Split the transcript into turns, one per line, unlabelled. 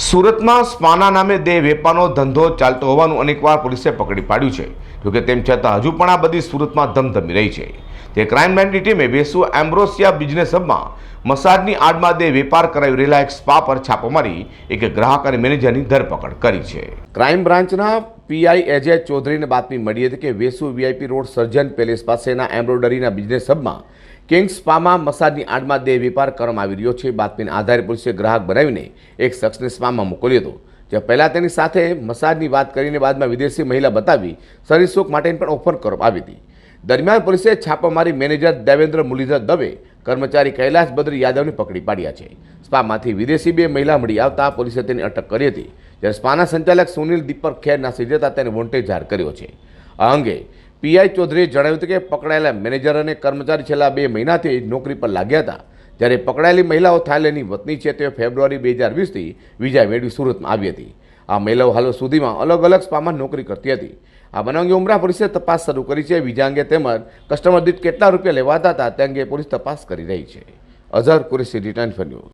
સુરતમાં સ્પાના નામે દેહ વેપારનો ધંધો ચાલતો હોવાનું અનેકવાર પોલીસે પકડી પાડ્યું છે. જોકે તેમ છતાં હજુ પણ આ બધી સુરતમાં ધમધમી રહી છે. તે ક્રાઇમ બ્રાન્ચની ટીમે વેસુ એમ્બ્રોસિયા બિઝનેસ હબમાં મસાજની આડમાં દેહ વેપાર કરાવી રહેલા એક સ્પા પર છાપો મારી એક ગ્રાહક અને મેનેજરની ધરપકડ કરી છે. ક્રાઇમ બ્રાન્ચના પીઆઈ એજે ચૌધરીને બાતમી મળી હતી કે Vesu VIP road Sarjan palace પાસેના એમ્બ્રોઇડરીના બિઝનેસ હબમાં કિંગ સ્પામાં મસાજની આડમાં દેહ વેપાર કરવામાં આવી રહ્યો છે. બાતમીના આધારે પોલીસે ગ્રાહક બનાવીને એક શખ્સને સ્પામાં મોકલ્યો હતો. જે પહેલાં તેની સાથે મસાજની વાત કરીને બાદમાં વિદેશી મહિલા બતાવી શરીર માટેની પણ ઓફર કરવામાં આવી હતી. દરમિયાન પોલીસે છાપામારી મેનેજર દેવેન્દ્ર મુરલીધર દવે કર્મચારી કૈલાશ બદ્રી યાદવને પકડી પાડ્યા છે. સ્પામાંથી વિદેશી બે મહિલા મળી આવતા પોલીસે તેની અટક કરી હતી. જ્યારે સ્પાના સંચાલક સુનિલ દીપક ખેર નાસી જતા તેને વોન્ટેજ જાહેર કર્યો છે. આ અંગે પીઆઈ ચૌધરીએ જણાવ્યું હતું કે પકડાયેલા મેનેજર અને કર્મચારી છેલ્લા બે મહિનાથી નોકરી પર લાગ્યા હતા. જ્યારે પકડાયેલી મહિલાઓ થાઈલેન્ડની વતની છે તે ફેબ્રુઆરી બે હજાર વીસથી વિઝા મેળવી સુરતમાં આવી હતી. આ મહિલાઓ હાલ સુધીમાં અલગ અલગ સ્પામાં નોકરી કરતી હતી. આ બનાવ અંગે ઉમરા પોલીસે તપાસ શરૂ કરી છે. વિઝા અંગે તેમજ કસ્ટમર દીઠ કેટલા રૂપિયા લેવાતા હતા, તે અંગે પોલીસ તપાસ કરી રહી છે. Azhar Qureshi, return for news.